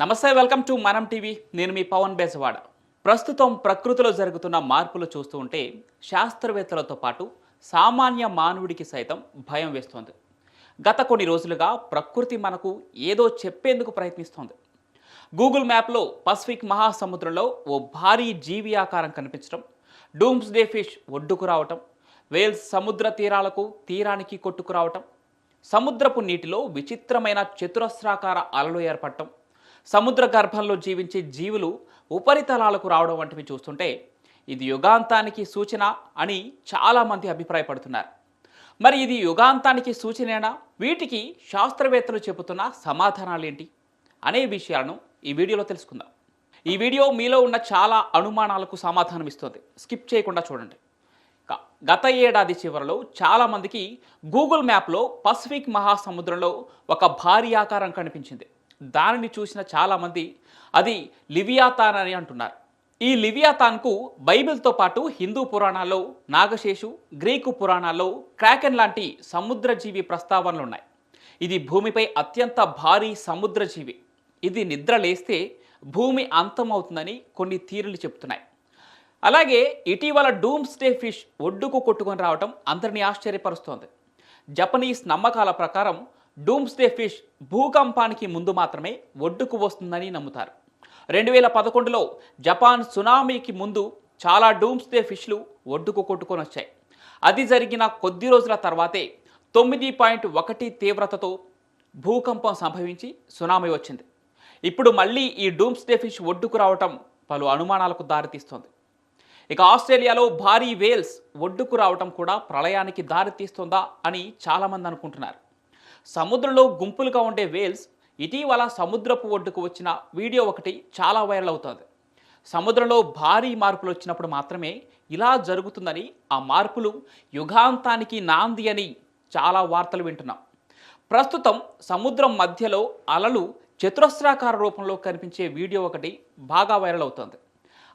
నమస్తే welcome to మనం TV. నేను మీ పవన్ బేజవాడ. ప్రస్తుతం ప్రకృతిలో జరుగుతున్న మార్పులు చూస్తూ ఉంటే శాస్త్రవేత్తలతో పాటు సామాన్య మానవుడికి సైతం భయం వేస్తోంది. గత కొన్ని రోజులుగా ప్రకృతి మనకు ఏదో చెప్పేందుకు ప్రయత్నిస్తోంది. గూగుల్ మ్యాప్లో పసిఫిక్ మహాసముద్రంలో ఓ భారీ జీవి ఆకారం కనిపించడం డూమ్స్ డే ఫిష్ ఒడ్డుకు రావటం వేల్స్ సముద్ర తీరాలకు తీరానికి కొట్టుకురావటం సముద్రపు నీటిలో విచిత్రమైన చతురస్రాకార అలలు ఏర్పడటం సముద్ర గర్భంలో జీవించే జీవులు ఉపరితలాలకు రావడం వంటివి చూస్తుంటే ఇది యుగాంతానికి సూచన అని చాలామంది అభిప్రాయపడుతున్నారు. మరి ఇది యుగాంతానికి సూచనేనా? వీటికి శాస్త్రవేత్తలు చెబుతున్న సమాధానాలేంటి? అనే విషయాలను ఈ వీడియోలో తెలుసుకుందాం. ఈ వీడియో మీలో ఉన్న చాలా అనుమానాలకు సమాధానం ఇస్తుంది స్కిప్ చేయకుండా చూడండి. గత ఏడాది చివరిలో చాలామందికి గూగుల్ మ్యాప్లో పసిఫిక్ మహాసముద్రంలో ఒక భారీ ఆకారం కనిపించింది. దానిని చూసిన చాలామంది అది లివియాతాన్ అని అంటున్నారు. ఈ లివియాతాన్కు బైబిల్తో పాటు హిందూ పురాణాల్లో నాగశేషు గ్రీకు పురాణాల్లో క్రాకెన్ లాంటి సముద్రజీవి ప్రస్తావనలు ఉన్నాయి. ఇది భూమిపై అత్యంత భారీ సముద్రజీవి. ఇది నిద్ర లేస్తే భూమి అంతమవుతుందని కొన్ని తీరులు చెప్తున్నాయి అలాగే ఇటీవల డూమ్స్డే ఫిష్ ఒడ్డుకు కొట్టుకొని రావడం అందరినీ ఆశ్చర్యపరుస్తోంది. జపనీస్ నమ్మకాల ప్రకారం డూమ్స్డే ఫిష్ భూకంపానికి ముందు మాత్రమే ఒడ్డుకు వస్తుందని నమ్ముతారు. రెండు వేల పదకొండులో జపాన్ సునామీకి ముందు చాలా డూమ్స్డే ఫిష్లు ఒడ్డుకు కొట్టుకొని వచ్చాయి. అది జరిగిన కొద్ది రోజుల తర్వాతే తొమ్మిది పాయింట్ ఒకటి తీవ్రతతో భూకంపం సంభవించి సునామీ వచ్చింది. ఇప్పుడు మళ్ళీ ఈ డూమ్స్డే ఫిష్ ఒడ్డుకు రావటం పలు అనుమానాలకు దారితీస్తోంది. ఇక ఆస్ట్రేలియాలో భారీ వేల్స్ ఒడ్డుకు రావటం కూడా ప్రళయానికి దారితీస్తుందా అని చాలామంది అనుకుంటున్నారు. సముద్రంలో గుంపులుగా ఉండే వేల్స్ ఇటీవల సముద్రపు ఒడ్డుకు వచ్చిన వీడియో ఒకటి చాలా వైరల్ అవుతుంది. సముద్రంలో భారీ మార్పులు వచ్చినప్పుడు మాత్రమే ఇలా జరుగుతుందని ఆ మార్పులు యుగాంతానికి నాంది అని చాలా వార్తలు వింటున్నాం. ప్రస్తుతం సముద్రం మధ్యలో అలలు చతురస్రాకార రూపంలో కనిపించే వీడియో ఒకటి బాగా వైరల్ అవుతుంది.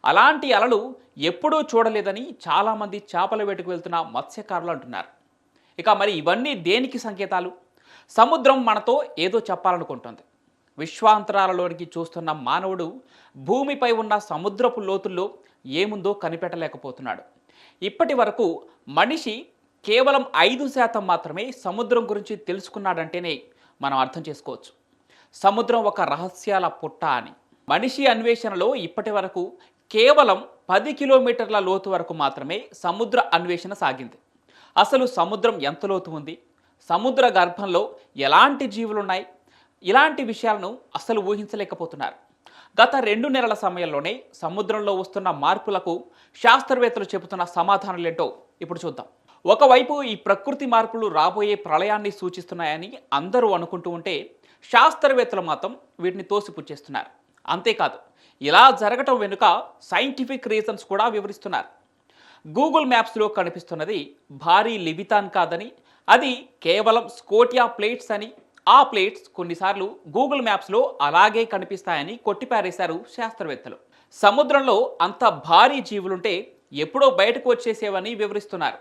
అలాంటి అలలు ఎప్పుడూ చూడలేదని చాలామంది చేపల వేటకు వెళ్తున్న మత్స్యకారులు అంటున్నారు. ఇక మరి ఇవన్నీ దేనికి సంకేతాలు? సముద్రం మనతో ఏదో చెప్పాలనుకుంటుంది. విశ్వాంతరాలలోనికి చూస్తున్న మానవుడు భూమిపై ఉన్న సముద్రపు లోతుల్లో ఏముందో కనిపెట్టలేకపోతున్నాడు. ఇప్పటి వరకు మనిషి కేవలం ఐదు శాతం మాత్రమే సముద్రం గురించి తెలుసుకున్నాడంటేనే మనం అర్థం చేసుకోవచ్చు. సముద్రం ఒక రహస్యాల పుట్ట అని. మనిషి అన్వేషణలో ఇప్పటి వరకు కేవలం పది కిలోమీటర్ల లోతు వరకు మాత్రమే సముద్ర అన్వేషణ సాగింది. అసలు సముద్రం ఎంత లోతు ఉంది? సముద్ర గర్భంలో ఎలాంటి జీవులున్నాయి? ఇలాంటి విషయాలను అసలు ఊహించలేకపోతున్నారు. గత రెండు నెలల సమయంలోనే సముద్రంలో వస్తున్న మార్పులకు శాస్త్రవేత్తలు చెబుతున్న సమాధానాలేంటో ఇప్పుడు చూద్దాం. ఒకవైపు ఈ ప్రకృతి మార్పులు రాబోయే ప్రళయాన్ని సూచిస్తున్నాయని అందరూ అనుకుంటూ ఉంటే శాస్త్రవేత్తలు మాత్రం వీటిని తోసిపుచ్చేస్తున్నారు. అంతేకాదు ఇలా జరగటం వెనుక సైంటిఫిక్ రీజన్స్ కూడా వివరిస్తున్నారు. గూగుల్ మ్యాప్స్లో కనిపిస్తున్నది భారీ లిబితాన్ కాదని అది కేవలం స్కోటియా ప్లేట్స్ అని. ఆ ప్లేట్స్ కొన్నిసార్లు గూగుల్ మ్యాప్స్లో అలాగే కనిపిస్తాయని కొట్టిపారేశారు శాస్త్రవేత్తలు. సముద్రంలో అంత భారీ జీవులుంటే ఎప్పుడో బయటకు వచ్చేసేవని వివరిస్తున్నారు.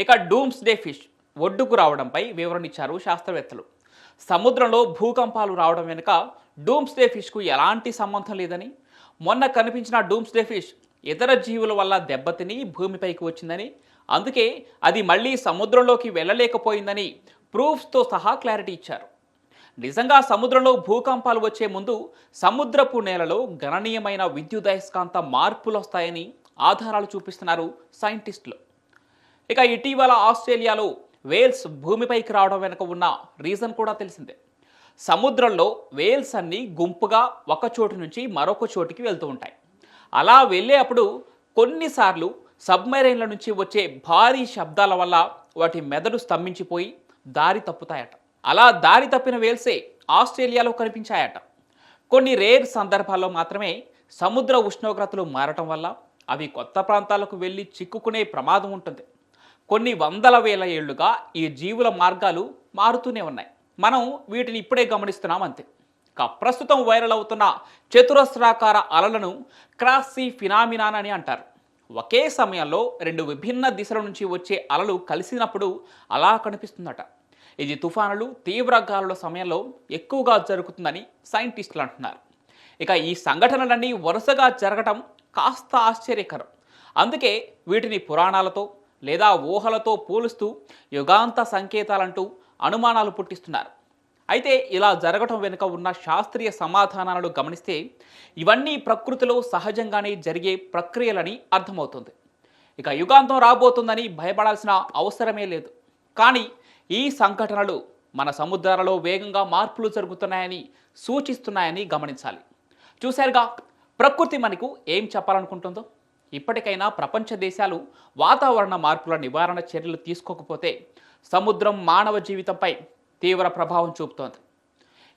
ఇక డూమ్స్ డే ఫిష్ ఒడ్డుకు రావడంపై వివరణ ఇచ్చారు శాస్త్రవేత్తలు. సముద్రంలో భూకంపాలు రావడం వెనుక డూమ్స్ డే ఫిష్కు ఎలాంటి సంబంధం లేదని? మొన్న కనిపించిన డూమ్స్ డే ఫిష్ ఇతర జీవుల వల్ల దెబ్బతిని భూమిపైకి వచ్చిందని అందుకే అది మళ్ళీ సముద్రంలోకి వెళ్ళలేకపోయిందని ప్రూఫ్స్తో సహా క్లారిటీ ఇచ్చారు. నిజంగా సముద్రంలో భూకంపాలు వచ్చే ముందు సముద్రపు నేలలో గణనీయమైన విద్యుదయస్కాంత మార్పులు వస్తాయని ఆధారాలు చూపిస్తున్నారు సైంటిస్టులు. ఇక ఇటీవల ఆస్ట్రేలియాలో వేల్స్ భూమిపైకి రావడం వెనుక ఉన్న రీజన్ కూడా తెలిసిందే. సముద్రంలో వేల్స్ అన్ని గుంపుగా ఒక చోటు నుంచి మరొక చోటికి వెళ్తూ ఉంటాయి. అలా వెళ్ళే అప్పుడు కొన్నిసార్లు సబ్మెరైన్ల నుంచి వచ్చే భారీ శబ్దాల వల్ల వాటి మెదడు స్తంభించిపోయి దారి తప్పుతాయట. అలా దారి తప్పిన వేల్సే ఆస్ట్రేలియాలో కనిపించాయట. కొన్ని రేర్ సందర్భాల్లో మాత్రమే సముద్ర ఉష్ణోగ్రతలు మారటం వల్ల అవి కొత్త ప్రాంతాలకు వెళ్ళి చిక్కుకునే ప్రమాదం ఉంటుంది. కొన్ని వందల వేల ఏళ్ళుగా ఈ జీవుల మార్గాలు మారుతూనే ఉన్నాయి. మనం వీటిని ఇప్పుడే గమనిస్తున్నాం అంతే. ఇక ప్రస్తుతం వైరల్ అవుతున్న చతురస్రాకార అలలను క్రాసీ ఫినామినాన్ అని అంటారు. ఒకే సమయంలో రెండు విభిన్న దిశల నుంచి వచ్చే అలలు కలిసినప్పుడు అలా కనిపిస్తుందట. ఇది తుఫానులు తీవ్ర గాలుల సమయంలో ఎక్కువగా జరుగుతుందని సైంటిస్టులు అంటున్నారు. ఇక ఈ సంఘటనలన్నీ వరుసగా జరగటం కాస్త ఆశ్చర్యకరం. అందుకే వీటిని పురాణాలతో లేదా ఊహలతో పోలుస్తూ యుగాంత సంకేతాలంటూ అనుమానాలు పుట్టిస్తున్నారు. అయితే ఇలా జరగటం వెనుక ఉన్న శాస్త్రీయ సమాధానాలను గమనిస్తే ఇవన్నీ ప్రకృతిలో సహజంగానే జరిగే ప్రక్రియలని అర్థమవుతుంది. ఇక యుగాంతం రాబోతుందని భయపడాల్సిన అవసరమే లేదు. కానీ ఈ సంఘటనలు మన సముద్రాలలో వేగంగా మార్పులు జరుగుతున్నాయని సూచిస్తున్నాయని గమనించాలి. చూశారుగా ప్రకృతి మనకు ఏం చెప్పాలనుకుంటుందో? ఇప్పటికైనా ప్రపంచ దేశాలు వాతావరణ మార్పుల నివారణ చర్యలు తీసుకోకపోతే సముద్రం మానవ జీవితంపై తీవ్ర ప్రభావం చూపుతోంది.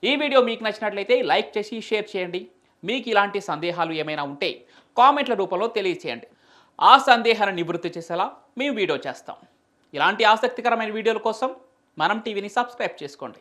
ఈ వీడియో మీకు నచ్చినట్లయితే లైక్ చేసి షేర్ చేయండి. మీకు ఇలాంటి సందేహాలు ఏమైనా ఉంటే కామెంట్ల రూపంలో తెలియచేయండి. ఆ సందేహాన్ని నివృత్తి చేసేలా మేము వీడియో చేస్తాం. ఇలాంటి ఆసక్తికరమైన వీడియోల కోసం మనం టీవీని సబ్స్క్రైబ్ చేసుకోండి.